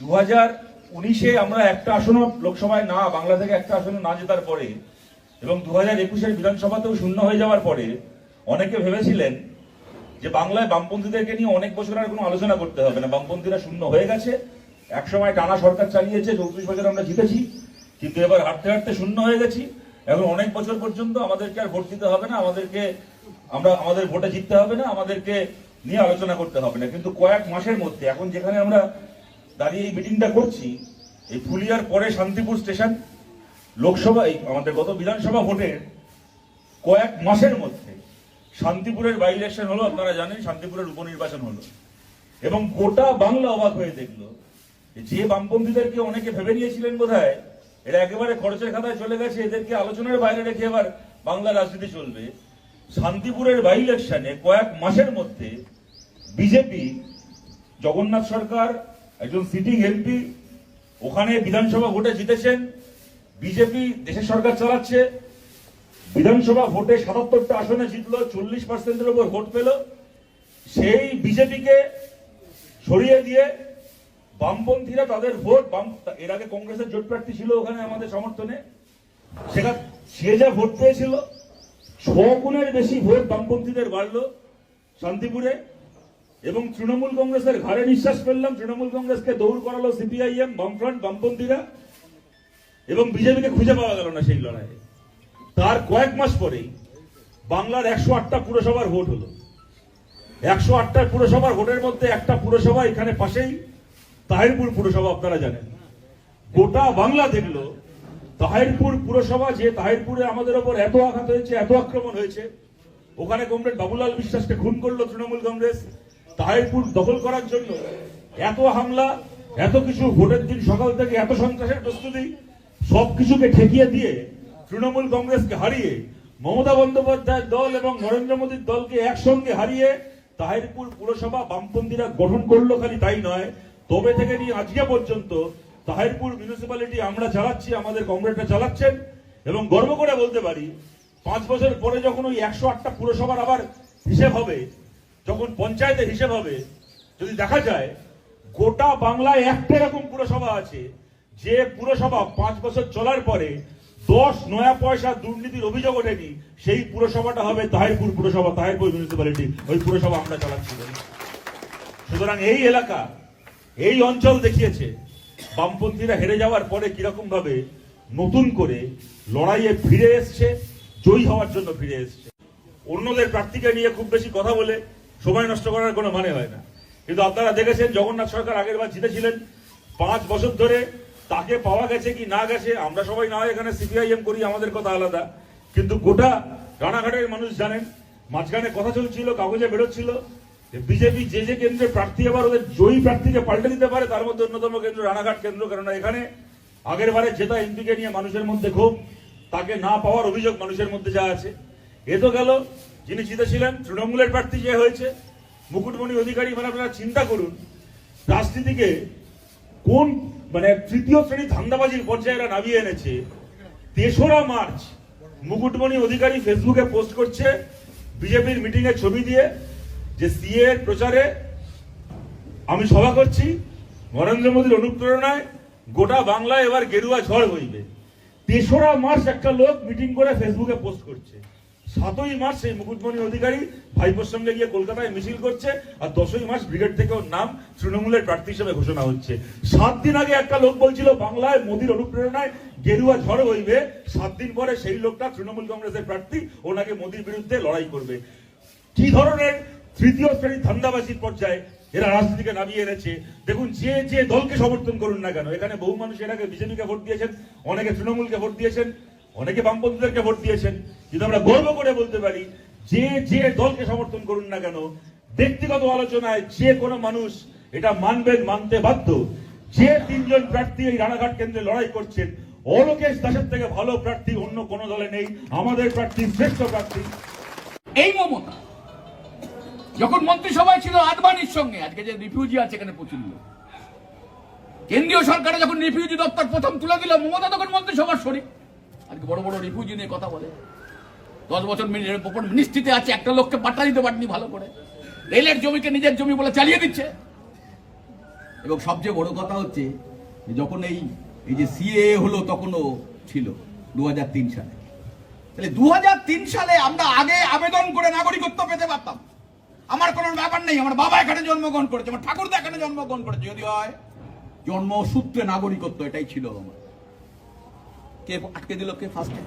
দু হাজার উনিশে আমরা একটা আসনও লোকসভায় না, বাংলা থেকে একটা আসনে না জেতার পরে এবং দু হাজার একুশের বিধানসভাতেও শূন্য হয়ে যাওয়ার পরে অনেকে ভেবেছিলেন যে বাংলায় বামপন্থীদেরকে নিয়ে অনেক বছর আর কোনো আলোচনা করতে হবে না। বামপন্থীরা শূন্য হয়ে গেছে। একসময় টানা সরকার চালিয়েছে, চৌত্রিশ বছর আমরা জিতেছি। কিন্তু এবার হাঁটতে হাঁটতে শূন্য হয়ে গেছি। এখন অনেক বছর পর্যন্ত আমাদেরকে আর ভোট দিতে হবে না, আমাদেরকে, আমরা আমাদের ভোটে জিততে হবে না, আমাদেরকে নিয়ে আলোচনা করতে হবে না। কিন্তু কয়েক মাসের মধ্যে, এখন যেখানে আমরা দাঁড়িয়ে এই মিটিংটা করছি, এই ফুলিয়ার পরে শান্তিপুর স্টেশন লোকসভা আমাদের গত বিধানসভা ভোটের কয়েক মাসের মধ্যে শান্তিপুরের বাই ইলেকশন হলো, আপনারা জানেন শান্তিপুরের উপনির্বাচন হলো। এবং গোটা বাংলা অবাক হয়ে দেখল যে বামপন্থীদেরকে অনেকে ভেবে নিয়েছিলেন বোধহয়, এরা একেবারে খরচের খাতায় চলে গেছে, এদেরকে আলোচনার বাইরে রেখে এবার বাংলা রাজনীতি চলবে। শান্তিপুরের বাই ইলেকশনে কয়েক মাসের মধ্যে বিজেপি, জগন্নাথ সরকার একজন সিটিং এমপি ওখানে বিধানসভা ভোটে জিতেছেন, বিজেপি দেশের সরকার চালাচ্ছে, বিধানসভা ভোটে সাতাত্তরটা আসনে জিতলো, চল্লিশ পার্সেন্টের উপর ভোট পেল, সেই বিজেপিকে সরিয়ে দিয়ে বামপন্থীরা তাদের ভোট, বাম, এর আগে কংগ্রেসের জোট প্রার্থী ছিল ওখানে আমাদের সমর্থনে, সেটা, সে যা ভোট পেয়েছিল, ছ গুণের বেশি ভোট বামপন্থীদের বাড়লো শান্তিপুরে। এবং তৃণমূল কংগ্রেসের ঘাড়ে নিঃশ্বাস ফেললাম। তৃণমূল কংগ্রেসকে দৌড় করালো সিপিআইএম, বামফ্রন্ট, বামপন্থীরা। এবং বিজেপিকে খুঁজে পাওয়া গেল না সেই লড়াইয়ে। তার কয়েক মাস পরেই বাংলার একশো আটটা পুরসভার ভোট হলো। একশো আটটা পুরসভার ভোটের মধ্যে একটা পুরসভা এখানে পাশেই তাহিরপুর পুরসভা, আপনারা জানেন। গোটা বাংলা দেখল, তাহিরপুর পুরসভা যে তাহিরপুরে আমাদের ওপর এত আঘাত হয়েছে, এত আক্রমণ হয়েছে, ওখানে কমরেড বাবুলাল বিশ্বাসকে খুন করল তৃণমূল কংগ্রেস। তাহিরপুর দখল করার জন্য এত হামলা, এত কিছু ভোটের দিন সকাল থেকে এত সন্ত্রাসের প্রস্তুতি, সবকিছুকে ঠেকিয়ে দিয়ে তৃণমূল কংগ্রেসকে হারিয়ে মমতা বন্দ্যোপাধ্যায়ের দল এবং নরেন্দ্র মোদীর দলকে একসঙ্গে হারিয়ে তাহিরপুর পুরসভা বামপন্থীরা গঠন করল খালি তাই নয়। তবে থেকে নিয়ে আজকে পর্যন্ত তাহিরপুর মিউনিসিপ্যালিটি আমরা চালাচ্ছি, আমাদের কংগ্রেসটা চালাচ্ছেন এবং গর্ব করে বলতে পারি, পাঁচ বছর পরে যখন ওই একশো আটটা পুরসভার আবার হিসেব হবে যখন পঞ্চায়েতের হিসেব হবে, যদি দেখা যায়, গোটা বাংলায় একটা এরকম পুরসভা আছে, যে পুরসভা পাঁচ বছর চলার পরে দশ নয়া পয়সা দুর্নীতির অভিযোগ ওঠেনি, সেই পুরসভাটা হবে তাহিরপুর পুরসভা, তাহিরপুর মিউনিসিপ্যালিটি ওই পুরসভা আমরা চালাচ্ছি। সুতরাং এই এলাকা, এই অঞ্চল দেখিয়েছে, বামপন্থীরা হেরে যাওয়ার পরে কীরকম ভাবে নতুন করে লড়াইয়ে ফিরে এসছে, জয়ী হওয়ার জন্য ফিরে এসছে। অন্যদের প্রার্থীকে নিয়ে খুব বেশি কথা বলে সময় নষ্ট করার কোনো মানে হয় না। কিন্তু আপনারা দেখেছেন, জগন্নাথ সরকার আগের বার জিতেছিলেন। পাঁচ বছর ধরে তাকে পাওয়া গেছে কি না গেছে, আমরা সবাই না হয় এখানে সিপিআইএম করি, আমাদের কথা আলাদা। কিন্তু গোটা রানাঘাটের মানুষ জানেন, মাঝখানে কথা চলছিল, কাগজে বেরোচ্ছিল বিজেপি যে যে কেন্দ্রে প্রার্থী আবার ওদের জয়ী প্রার্থীকে পাল্টে দিতে পারে, তার মধ্যে অন্যতম কেন্দ্র রানাঘাট কেন্দ্র, কেননা এখানে আগের বারে জেতা এমপিকে নিয়ে মানুষের মধ্যে ক্ষোভ, তাকে না পাওয়ার অভিযোগ মানুষের মধ্যে যা আছে। এ তো গেল যিনি জিতেছিলেন, তৃণমূলের প্রার্থী যে হয়েছে, মুকুটমণি অধিকারী মানে আপনারা চিন্তা করুন, রাজনীতিকে কোন মানে তৃতীয় শ্রেণি ধান্দাবাজির পর্যায়ে এরা নামিয়ে এনেছে, তেসরা মার্চ, মুকুটমণি অধিকারী ফেসবুকে পোস্ট করছে, বিজেপির মিটিং এর ছবি দিয়ে, যে সিএ প্রচারে আমি সভা করছি, নরেন্দ্র মোদীর অনুপ্রেরণায় গোটা বাংলায় এবার গেরুয়া ঝড় হইবে তেসরা মার্চ একটা লোক মিটিং করে ফেসবুকে পোস্ট করছে। সাতই মার্চ সেই মুকুটমণি অধিকারী ভাইপোর সঙ্গে গিয়ে কলকাতায় মিছিল করছে আর দশই মার্চ ব্রিগেড থেকে ওর নাম তৃণমূলের প্রার্থী হিসেবে ঘোষণা হচ্ছে। সাত দিন আগে একটা লোক বলছিল, বাংলায় মোদীর অনুপ্রেরণায় গেরুয়া ঝড় হইবে সাত দিন পরে সেই লোকটা তৃণমূল কংগ্রেসের প্রার্থী, ওনাকে মোদীর বিরুদ্ধে লড়াই করবে। কি ধরনের তৃতীয় শ্রেণির ধান্দাবাজির পর্যায়ে এরা রাজনীতিকে নামিয়ে এনেছে? দেখুন, যে যে দলকে সমর্থন করুন না কেন, এখানে বহু মানুষ এর আগে বিজেপিকে ভোট দিয়েছেন, অনেকে তৃণমূলকে ভোট দিয়েছেন। অনেকে বামপন্থীদেরকে ভোট দিয়েছেন, কিন্তু আমরা গর্ব করে বলতে পারি, যে যে দলকে সমর্থন করুন না কেন, ব্যক্তিগত আলোচনায় যে কোনো মানুষ এটা মানবেন, মানতে বাধ্য। যে তিনজন প্রার্থী এই রানাঘাট কেন্দ্রে লড়াই করছেন, অলোকেশ দাসের থেকে ভালো প্রার্থী অন্য কোনো দলে নেই, আমাদের প্রার্থী, শ্রেষ্ঠ প্রার্থী। এই মমতা, যখন মন্ত্রিসভায় ছিল আদবানির সঙ্গে, আজকে যে রিফিউজি আছে এখানে প্রচুর কেন্দ্রীয় সরকারে যখন রিফিউজি দপ্তর প্রথম তুলে দিল, মমতা তখন মন্ত্রিসভার শরীর। আজকে বড় বড় রিফিউজি নিয়ে কথা বলে। দশ বছর ওপর মিনিস্ট্রিতে আছে, একটা লোককে পাঠা দিতে পারেনি ভালো করে। রেলের জমিকে নিজের জমি বলে চালিয়ে দিচ্ছে। এবং সবচেয়ে বড় কথা হচ্ছে যখন এই এই যে সিএ হলো তখনও ছিল দু হাজার তিন সালে। তাহলে দু হাজার তিন সালে আমরা আগে আবেদন করে নাগরিকত্ব পেতে পারতাম। আমার কোনো ব্যাপার নেই, আমার বাবা এখানে জন্মগ্রহণ করেছে, আমার ঠাকুরদা এখানে জন্মগ্রহণ করেছে, যদি হয়, জন্মসূত্রে নাগরিকত্ব, এটাই ছিল আমার। কে আটকে দিল, কে ফার্স্টে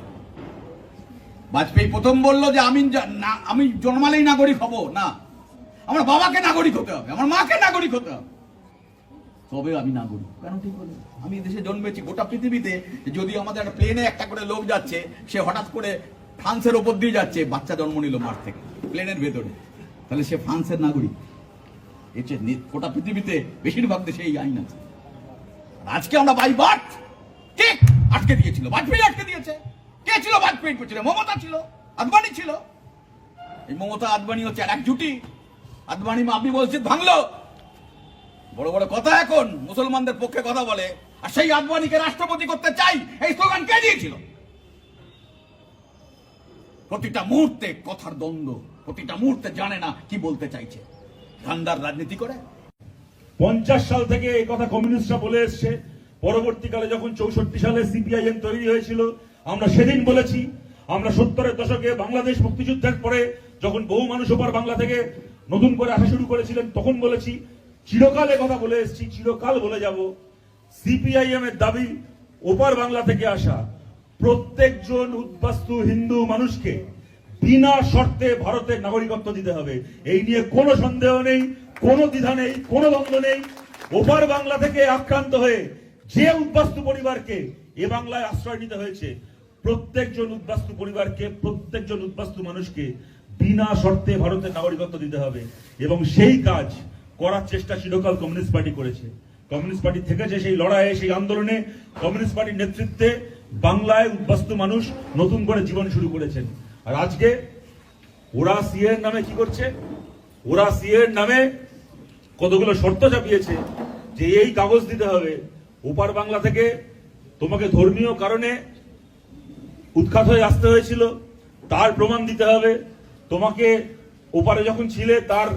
বাজপেয়ী প্রথম বলল যে আমি না, আমি জন্মালেই নাগরিক হব, না। আমার বাবাকে নাগরিক হতে হবে, আমার মাকে নাগরিক হতে হবে। তবে আমি নাগরিক। কেন ঠিক বলে আমি দেশে জন্মেছি, গোটা পৃথিবীতে যদি আমাদের একটা প্লেনে একটা করে লোক যাচ্ছে, সে হঠাৎ করে ফ্রান্সের ওপর দিয়ে যাচ্ছে, বাচ্চা জন্ম নিল মাঠ থেকে প্লেনের ভেতরে। তাহলে সে ফ্রান্সের নাগরিক। চেয়ে গোটা পৃথিবীতে বেশিরভাগ দেশে এই আইন আছে। আজকে আমরা বাই বাট কে আটকে দিয়েছিল বাজপেয়ী আটকে দিয়েছে। কে ছিল বাজপেয়ীর পেছনে মমতা ছিল, আদবানি ছিল। এই মমতা, আদবানি হচ্ছে এক জুটি। আদবানি মাপি বলছে ভাঙলো। বড় বড় কথা এখন, মুসলমানদের পক্ষে কথা বলে। আর সেই আদবানিকে রাষ্ট্রপতি করতে চাই, এই স্লোগান কে দিয়েছিল? প্রতিটা মুহূর্তে কথার দ্বন্দ্ব, প্রতিটা মুহূর্তে জানে না কি বলতে চাইছে। ধান্দার রাজনীতি করে। পঞ্চাশ সাল থেকে এই কথা কমিউনিস্টরা বলে এসছে। পরবর্তীকালে যখন চৌষট্টি সালে সিপিআইএম তৈরি হয়েছিল, আমরা সেদিন বলেছি, আমরা সত্তরের দশকে বাংলাদেশ মুক্তিযুদ্ধের পরে যখন বহু মানুষ ওপার বাংলা থেকে নতুন করে আসা শুরু করেছিলেন, তখন বলেছি, চিরকাল কথা বলে এসেছি, চিরকাল বলে যাব। সিপিআইএম এর দাবি ওপার বাংলা থেকে আসা। প্রত্যেকজন উদ্বাস্তু হিন্দু মানুষকে বিনা শর্তে ভারতের নাগরিকত্ব দিতে হবে। এই নিয়ে কোনো সন্দেহ নেই, কোনো দ্বিধা নেই, কোনো দ্বন্দ্ব নেই। ওপার বাংলা থেকে আক্রান্ত হয়ে যে উদ্বাস্তু পরিবারকে এ বাংলায় আশ্রয় নিতে হয়েছে, প্রত্যেকজন উদ্বাস্তু পরিবারকে, প্রত্যেকজন উদ্বাস্তু মানুষকে বিনা শর্তে ভারতের নাগরিকত্ব দিতে হবে এবং সেই কাজ করার চেষ্টা চিরকাল কমিউনিস্ট পার্টি করেছে। কমিউনিস্ট পার্টি থেকেছে সেই লড়াইয়ে, সেই আন্দোলনে কমিউনিস্ট পার্টির নেতৃত্বে বাংলায় উদ্বাস্তু মানুষ নতুন করে জীবন শুরু করেছেন। আর আজকে ওরা সিএর নামে কি করছে? ওরা সিএর নামে কতগুলো শর্ত চাপিয়েছে যে এই কাগজ দিতে হবে ওপার বাংলা থেকে তোমাকে ধর্মীয় কারণে উৎখাত হয়ে আসতে হয়েছিল, তার প্রমাণ দিতে হবে। তোমাকে ওপারে যখন ছিলে, তার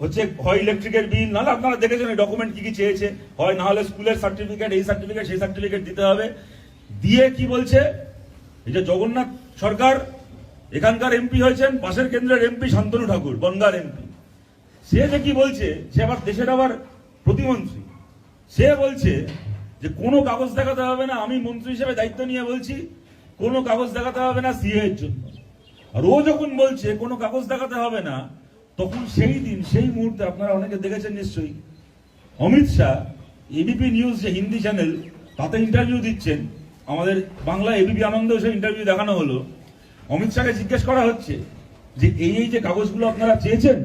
হচ্ছে হয় ইলেকট্রিকের বিল নাহলে আপনারা দেখেছেন এই ডকুমেন্ট কি কি চেয়েছে, হয় না হলে স্কুলের সার্টিফিকেট এই সার্টিফিকেট সেই সার্টিফিকেট দিতে হবে। দিয়ে কি বলছে? এই যে জগন্নাথ সরকার, এখানকার এমপি হয়েছেন, পাশের কেন্দ্রের এমপি শান্তনু ঠাকুর, বনগার এমপি সে যে কি বলছে, সে আবার দেশের আবার প্রতিমন্ত্রী। সে বলছে যে কোনো কাগজ দেখাতে হবে না, আমি মন্ত্রী হিসেবে দায়িত্ব নিয়ে বলছি, কোনো কাগজ দেখাতে হবে না সিএ এর জন্য। আর ও যখন বলছে কোনো কাগজ দেখাতে হবে না, তখন সেই দিন, সেই মুহূর্তে আপনারা অনেকে দেখেছেন নিশ্চয়ই, অমিত শাহ এবিপি নিউজ যে হিন্দি চ্যানেল তাতে ইন্টারভিউ দিচ্ছেন। আমাদের বাংলা এবিপি আনন্দেও সেই ইন্টারভিউ দেখানো হলো। অমিত শাহকে জিজ্ঞেস করা হচ্ছে যে এই এই যে কাগজগুলো আপনারা চেয়েছেন,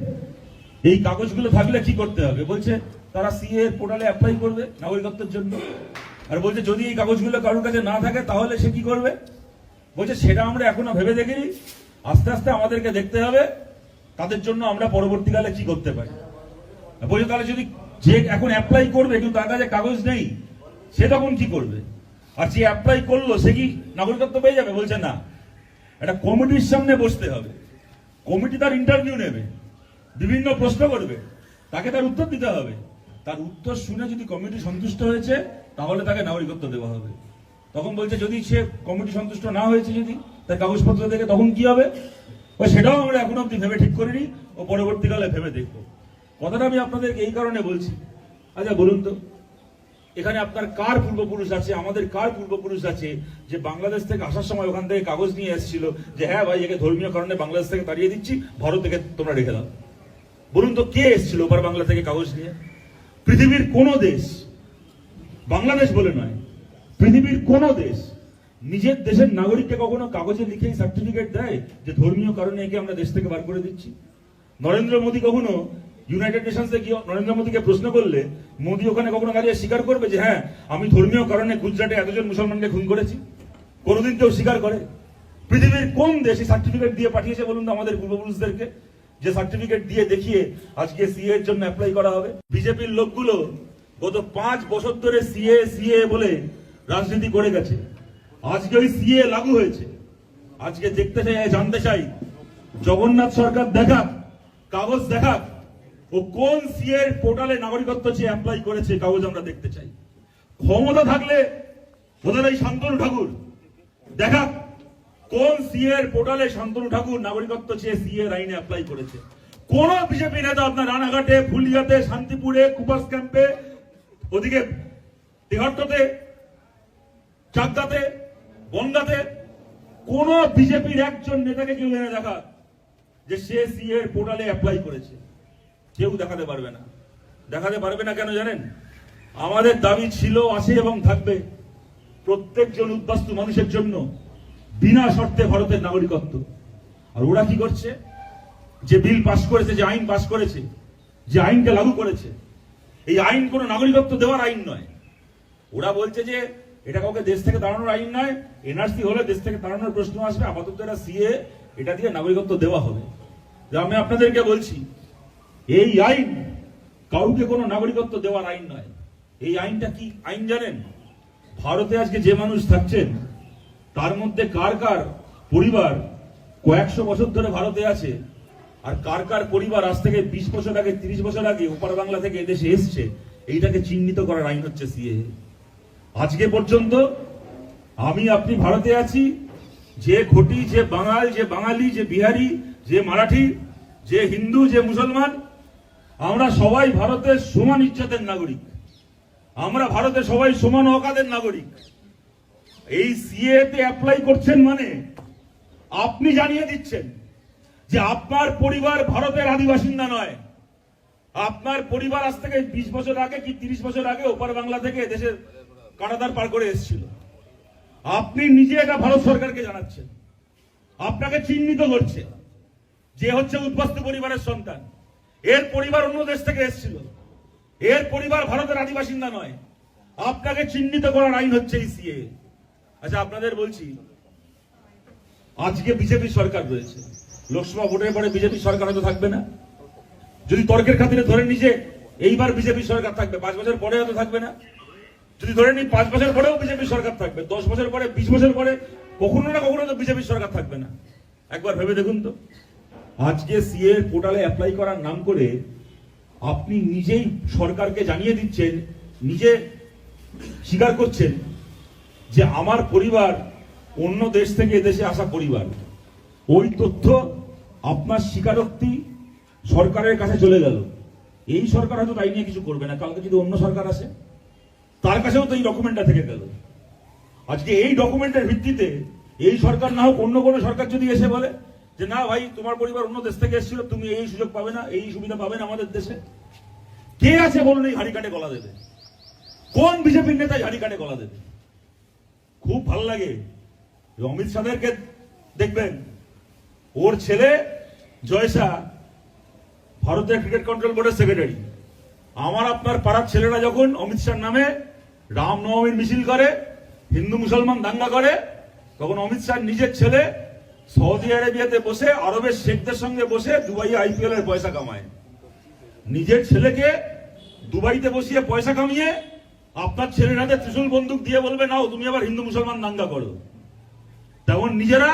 এই কাগজগুলো থাকলে কি করতে হবে? বলছে তারা সিএ পোর্টালে অ্যাপ্লাই করবে নাগরিকত্বের জন্য। আর বলছে, যদি এই কাগজগুলো কারোর কাছে না থাকে, তাহলে সে কি করবে? বলছে, সেটা আমরা এখনও ভেবে দেখিনি। আস্তে আস্তে আমাদেরকে দেখতে হবে। তাদের জন্য আমরা পরবর্তীকালে কি করতে পারি? বলছে, তাহলে যদি যে এখন অ্যাপ্লাই করবে, কিন্তু তার কাছে কাগজ নেই, সে তখন কি করবে? আর যে অ্যাপ্লাই করল, সে কি নাগরিকত্ব পেয়ে যাবে? বলছে, না। একটা কমিটির সামনে বসতে হবে। কমিটি তার ইন্টারভিউ নেবে। বিভিন্ন প্রশ্ন করবে। তাকে তার উত্তর দিতে হবে। তার উত্তর শুনে যদি কমিটি সন্তুষ্ট হয়েছে, তাহলে তাকে নাগরিকত্ব দেওয়া হবে। তখন বলছে, যদি সে কমিটি সন্তুষ্ট না হয়েছে যদি, তার কাগজপত্র দেখে তখন কি হবে? ও সেটাও আমরা এখন অব্দি ভেবে ঠিক করিনি, ও পরবর্তীকালে ভেবে দেখব। কথাটা আমি আপনাদেরকে এই কারণে বলছি। আচ্ছা বলুন তো, এখানে আপনার কার পূর্বপুরুষ আছে? আমাদের কার পূর্বপুরুষ আছে যে বাংলাদেশ থেকে আসার সময় ওখান থেকে কাগজ নিয়ে এসেছিল যে হ্যাঁ ভাই, একে ধর্মীয় কারণে বাংলাদেশ থেকে তাড়িয়ে দিচ্ছি, ভারত থেকে তোমরা রেখে দাও। বলুন তো, কে এসেছিল ওপার বাংলা থেকে কাগজ নিয়ে? পৃথিবীর কোন দেশ, বাংলাদেশ বলে নয়, পৃথিবীর কোন দেশ নিজের দেশের নাগরিককে কখনো কাগজে লিখে সার্টিফিকেট দেয় যে ধর্মীয় কারণে একে আমরা দেশ থেকে বার করে দিচ্ছি? নরেন্দ্র মোদী কখনো ইউনাইটেড নেশনসে গিয়ে নরেন্দ্র মোদীকে প্রশ্ন করলে, মোদী ওখানে কখনো কাজে স্বীকার করবে যে হ্যাঁ আমি ধর্মীয় কারণে গুজরাটে এতজন মুসলমানকে খুন করেছি? কোনোদিন কেউ স্বীকার করে? পৃথিবীর কোন দেশে সার্টিফিকেট দিয়ে পাঠিয়েছে বলুন তো আমাদের পূর্বপুরুষদেরকে? যে সার্টিফিকেট দিয়ে দেখিয়ে আজকে সিএ এর জন্য অ্যাপ্লাই করা হবে। বিজেপির লোকগুলো গত পাঁচ বছর ধরে সিএ সিএ বলে রাজনীতি করে গেছে। আজকে ওই সিএ লাগু হয়েছে। আজকে দেখতে চাই, জানতে চাই, জগন্নাথ সরকার দেখাক, কাগজ দেখাক, ও কোন সিএর পোর্টালে নাগরিকত্ব চেয়ে অ্যাপ্লাই করেছে, কাগজ আমরা দেখতে চাই। ক্ষমতা থাকলে এই শান্তনু ঠাকুর দেখা কোন সিএর পোর্টালে শান্তনু ঠাকুর নাগরিকত্ব চেয়ে সিএর আইনে অ্যাপ্লাই করেছে? কোন বিজেপি নেতা আপনার রানাঘাটে, ফুলিয়াতে, শান্তিপুরে, কুপাস ক্যাম্পে, ওদিকে তেহট্টতে, চাকদাতে, বনগাতে, কোন বিজেপির একজন নেতাকে কেউ এনে দেখা যে সে সিএর পোর্টালে অ্যাপ্লাই করেছে? কেউ দেখাতে পারবে না। দেখাতে পারবে না কেন জানেন? আমাদের দাবি ছিল আছে এবং থাকবে প্রত্যেকজন উদ্বাস্তু মানুষের জন্য বিনা শর্তে ভারতের নাগরিকত্ব। আর ওরা কি করছে? যে বিল পাস করেছে, যে আইন পাস করেছে, যে আইনকে লাগু করেছে, এই আইন কোনো নাগরিকত্ব দেওয়ার আইন নয়। ওরা বলছে যে এটা কাউকে দেশ থেকে দাঁড়ানোর আইন নয়, এনআরসি হলে দেশ থেকে দাঁড়ানোর প্রশ্ন আসবে, আপাতত এটা সিএ, এটা দিয়ে নাগরিকত্ব দেওয়া হবে। আমি আপনাদেরকে বলছি, এই আইন কাউকে কোনো নাগরিকত্ব দেওয়ার আইন নয়। এই আইনটা কি আইন জানেন? ভারতে আজকে যে মানুষ থাকছেন তার মধ্যে কার কার পরিবার কয়েকশো বছর ধরে ভারতে আছে? আর কার কার পরিবার আজ থেকে বিশ বছর আগে, তিরিশ বছর আগে ওপার বাংলা থেকে এদেশে এসছে? এইটাকে চিহ্নিত করার আইন হচ্ছে সিএ আজকে পর্যন্ত আমি, আপনি ভারতে আছি, যে ঘটি, যে বাঙাল, যে বাঙালি, যে বিহারি, যে মারাঠি, যে হিন্দু, যে মুসলমান, আমরা সবাই ভারতের সমান ইজ্জতের নাগরিক। আমরা ভারতে সবাই সমান অকাদের নাগরিক। এই সিএ তে অ্যাপ্লাই করছেন মানে? আপনি জানিয়ে দিচ্ছেন যে আপনার পরিবার ভারতের আদিবাসিন্দা নয়। আপনার পরিবার আজ থেকে বিশ বছর আগে কি তিরিশ বছর আগে ওপার বাংলা থেকে দেশের কানাদার পার করে এসেছিল। আপনি নিজে এটা ভারত সরকারকে জানাচ্ছেন। আপনাকে চিহ্নিত করছে যে হচ্ছে উদ্বাস্তু পরিবারের সন্তান। এর পরিবার অন্য দেশ থেকে এসেছিল। এর পরিবার ভারতের আদিবাসিন্দা নয়। আপনাকে চিহ্নিত করার আইন হচ্ছে এই সিএ আচ্ছা আপনাদের বলছি, আজকে বিজেপি সরকার রয়েছে। লোকসভা ভোটের পরে বিজেপি সরকার হয়তো থাকবে না। যদি তর্কের খাতিরে ধরে নিজে এইবার বিজেপি সরকার থাকবে, পাঁচ বছর পরে হয়তো থাকবে না। যদি ধরে নিই পাঁচ বছর পরেও বিজেপি সরকার থাকবে, দশ বছর পরে, বিশ বছর পরে, কখনো না কখনো তো বিজেপি সরকার থাকবে না। একবার ভেবে দেখুন তো। আজকে সিএ পোর্টালে অ্যাপ্লাই করার নাম করে আপনি নিজেই সরকারকে জানিয়ে দিচ্ছেন, নিজে স্বীকার করছেন যে আমার পরিবার অন্য দেশ থেকে এদেশে আসা পরিবার। ওই তথ্য আপনার স্বীকারোক্তি সরকারের কাছে চলে গেল। এই সরকার হয়তো তাই নিয়ে কিছু করবে না। কালকে যদি অন্য সরকার আসে, তার কাছেও তো এই ডকুমেন্টটা থেকে গেল। আজকে এই ডকুমেন্টের ভিত্তিতে এই সরকার না হোক, অন্য কোনো সরকার যদি এসে বলে যে, না ভাই, তোমার পরিবার অন্য দেশ থেকে এসেছিল, তুমি এই সুযোগ পাবে না, এই সুবিধা পাবে না আমাদের দেশে। কে আছে বলুন এই হাড়ি কাটে গলা দেবে? কোন বিজেপির নেতা এই হাড়ি কাটে গলা দেবে? খুব ভালো লাগে। অমিত শাহদেরকে দেখবেন। ওর ছেলে জয়সা ভারতের ক্রিকেট কন্ট্রোল বোর্ডের সেক্রেটারি আমার আপনার পাড়ার ছেলেরা যখন অমিত শাহর নামে রামনবমীর মিছিল করে, হিন্দু মুসলমান দাঙ্গা করে, তখন অমিত শাহ নিজের ছেলে সৌদি আরবিয়াতে বসে, আরবের শেখদের সঙ্গে বসে দুবাই আইপিএল এর পয়সা কামায়। নিজের ছেলেকে দুবাইতে বসিয়ে পয়সা কামিয়ে আপনার ছেলের হাতে ত্রিশুল বন্দুক দিয়ে বলবে, নাও, তুমি আবার হিন্দু মুসলমান দাঙ্গা করো। তেমন নিজেরা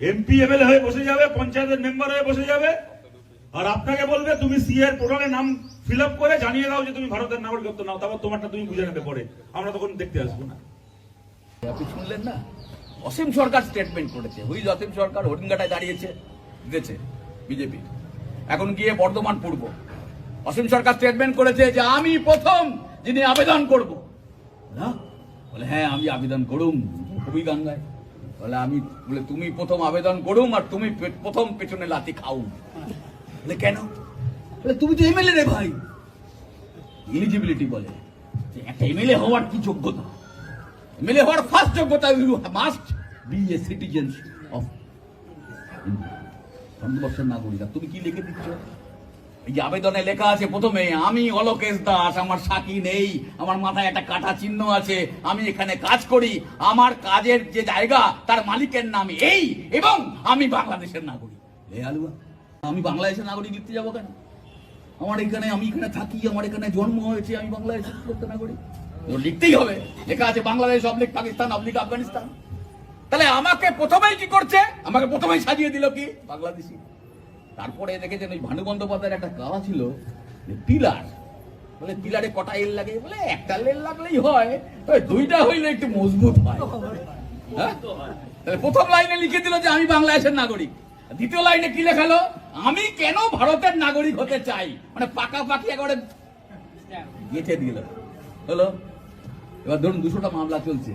এমপি এমএলএ হয়ে বসে যাবে, পঞ্চায়েতের মেম্বার হয়ে বসে যাবে। আর আপনাকে বলবে, তুমি সিএর পোর্টালে নাম ফিল আপ করে জানিয়ে দাও যে তুমি ভারতের নাগরিকত্ব নাও, তারপর তোমারটা তুমি বুঝে নেবে পরে। আমরা তখন দেখতে আসব না। আপনি শুনলেন না? অসীম সরকার স্টেটমেন্ট করেছে। হুইজ অসীম সরকার হরিঙ্গাটায় দাঁড়িয়েছে দিয়েছে বিজেপি এখন গিয়ে বর্ধমান পূর্ব। অসীম সরকার স্টেটমেন্ট করেছে যে, আমি প্রথম যিনি আবেদন করব। না বলে হ্যাঁ আমি আবেদন করুম। খুবই গাঙ্গায়। বলে, আমি বলে, তুমি প্রথম আবেদন করুম আর তুমি প্রথম পেছনে লাথি খাও বলে, কেন? বলে, তুমি তো এমএলএ রে ভাই। এলিজিবিলিটি বলে যে, একটা এমএলএ হওয়ার কি যোগ্যতা? এমএলএ হওয়ার ফার্স্ট যোগ্যতা you must be a citizen of ভারতবর্ষের নাগরিক। তুমি কি লিখে দিচ্ছ? আবেদনে লেখা আছে, প্রথমে আমি অলোকেশ দাস, আমার সাকি নেই, আমার মাথায় একটা কাটা চিহ্ন আছে, আমি এখানে কাজ করি, আমার কাজের যে জায়গা, তার মালিকের নাম এই, এবং আমি বাংলাদেশের নাগরিক। আমি বাংলাদেশের নাগরিক লিখতে যাব কেন? আমার এখানে, আমি এখানে থাকি, আমার এখানে জন্ম হয়েছে, আমি বাংলাদেশের নাগরিক। লিখতেই হবে, লেখা আছে, বাংলাদেশ অবলিক পাকিস্তান, অবলিক আফগানিস্তান। তাহলে আমাকে প্রথমেই কি করছে? আমাকে প্রথমেই সাজিয়ে দিল কি? বাংলাদেশি। তারপরে দেখেছেন ওই ভানু বন্দ্যোপাধ্যায়ের একটা গাওয়া ছিল পিলার বলে পিলারে কটা এল লাগে? বলে একটা লেল লাগলেই হয় দুইটা হইলে একটু মজবুত হয়। হ্যাঁ? প্রথম লাইনে লিখে দিল যে আমি বাংলাদেশের নাগরিক। দ্বিতীয় লাইনে কি লেখালো? আমি কেন ভারতের নাগরিক হতে চাই? মানে পাকা পাকাপাকি একেবারে গেঁথে দিল। হলো? এবার ধরুন দুশোটা মামলা চলছে।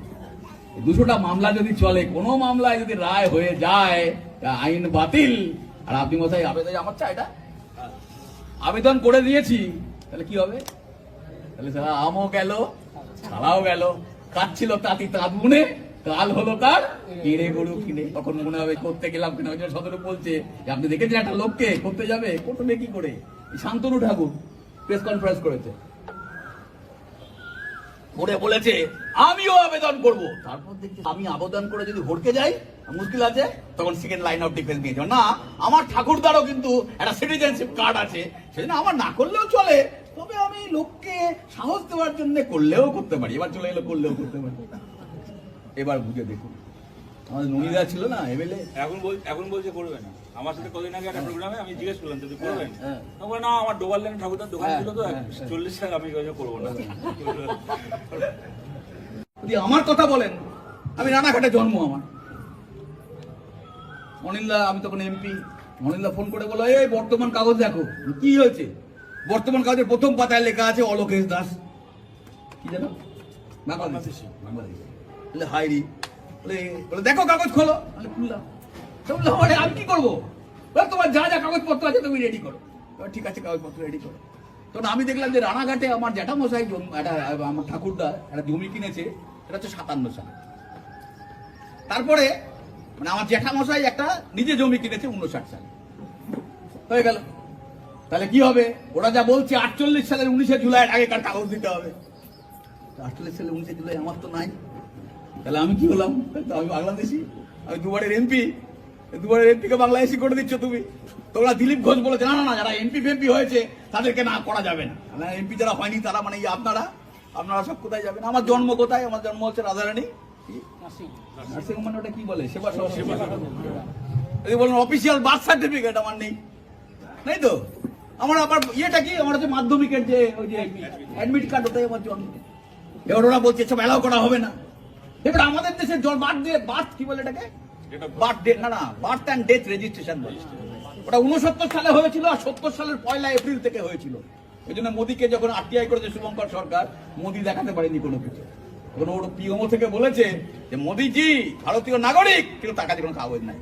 দুশোটা মামলা যদি চলে, কোনো মামলায় যদি রায় হয়ে যায় আইন বাতিল। আর আপনি মশাই আবেদন আমার চাই এটা। আবেদন করে দিয়েছি। তাহলে কি হবে? তাহলে সারা আমও গেল, সারাও গেল। কাচ্ছিল তাঁতি তাঁত বুনে, কাল হলো তার কেড়ে গরু কিনে। তখন মনে হবে করতে গেলাম কিনা? ওই জন্য সদরে বলছে, যে আপনি দেখেছেন একটা লোককে করতে যাবে? করতে কি করে? শান্তনু ঠাকুর প্রেস কনফারেন্স করেছে। করে বলেছে, আমিও আবেদন করব। তারপর দেখছি আমি আবেদন করে যদি ভরকে যাই, মুশকিল আছে, তখন সেকেন্ড লাইন অফ ডিফেন্স নিয়েছে না, আমার ঠাকুরদারও কিন্তু একটা সিটিজেনশিপ কার্ড আছে, সেজন্য আমার না করলেও চলে। তবে আমি লোককে সাহস দেওয়ার জন্য করলেও করতে পারি। এবার চলে এলো করলেও করতে পারি। এবার বুঝে দেখুন। আমাদের ননিদা ছিল না, এমএলএ। এখন এখন বলছে করবে না। আমার সাথে কদিন আগে একটা প্রোগ্রামে আমি জিজ্ঞেস করলাম যদি করবেন। তখন না আমার ডোবার লেন ঠাকুরদার দোকান হ্যাঁ, ছিল তো হ্যাঁ। চল্লিশ টাকা আমি করব না। যদি আমার কথা বলেন আমি রানাঘাটে জন্ম আমার। অনিন্দা আমি তখন এমপি অনিন্দা ফোন করে বলো এই বর্তমান কাগজ দেখো কি হয়েছে? বর্তমান কাগজের প্রথম পাতায় লেখা আছে অলোকেশ দাস। কি জানো বাংলাদেশি। বাংলাদেশি। বলে হাইরি বলে দেখো কাগজ খোলো। আমি খুললাম। বলল "আরে, আমি কি করব? তোমার যা যা কাগজপত্র আছে তুমি রেডি করো। ঠিক আছে কাগজপত্র রেডি করো। তখন আমি দেখলাম যে রানাঘাটে আমার জ্যাঠামশাই একটা আমার ঠাকুরদা একটা জমি কিনেছে সেটা হচ্ছে সাতান্ন সালে। তারপরে মানে আমার জ্যাঠামশাই একটা নিজে জমি কিনেছে উনষাট সালে। হয়ে গেল। তাহলে কি হবে? ওরা যা বলছে আটচল্লিশ সালের উনিশে জুলাই আগেকার কাগজ দিতে হবে। আটচল্লিশ সালের উনিশে জুলাই আমার তো নাই। তাহলে আমি কি হলাম? আমি বাংলাদেশি। আমি দুবারের এমপি। দুবারের এমপিকে বাংলাদেশি করে দিচ্ছ তুমি। তোমরা দিলীপ ঘোষ বলেছে, না না যারা এমপি ফেমপি হয়েছে, তাদেরকে না করা যাবে না। এমপি যারা হয়নি, তারা মানে আপনারা আপনারা সব কোথায় যাবেন? আমার জন্ম কোথায়? আমার জন্ম হচ্ছে রাধারানী। কি? নার্সিং মানে ওটা কি বলে? সেবা সেবা বলেন অফিসিয়াল বার্থ সার্টিফিকেট আমার নেই। নেই তো? আমার আবার ইয়েটা কি? আমার হচ্ছে মাধ্যমিকের যে ওই যে অ্যাডমিট কার্ড ওটাই আমার জন্ম। এবার ওরা বলছে সব অ্যালাউ করা হবে না। এবার আমাদের দেশের জল বার্থ ডে বার্থ কি বলে এটাকে? বার্থ ডে না না বার্থ অ্যান্ড ডেথ রেজিস্ট্রেশন বলে ওটা উনসত্তর সালে হয়েছিল আর সত্তর সালের পয়লা এপ্রিল থেকে হয়েছিল। এই জন্য মোদীকে যখন আরটিআই করেছে শুভঙ্কর সরকার মোদী দেখাতে পারেনি কোনো কিছু। তখন ওর পিএমও থেকে বলেছে যে মোদীজি ভারতীয় নাগরিক কিন্তু তার কাছে কোনো কাগজ নাই।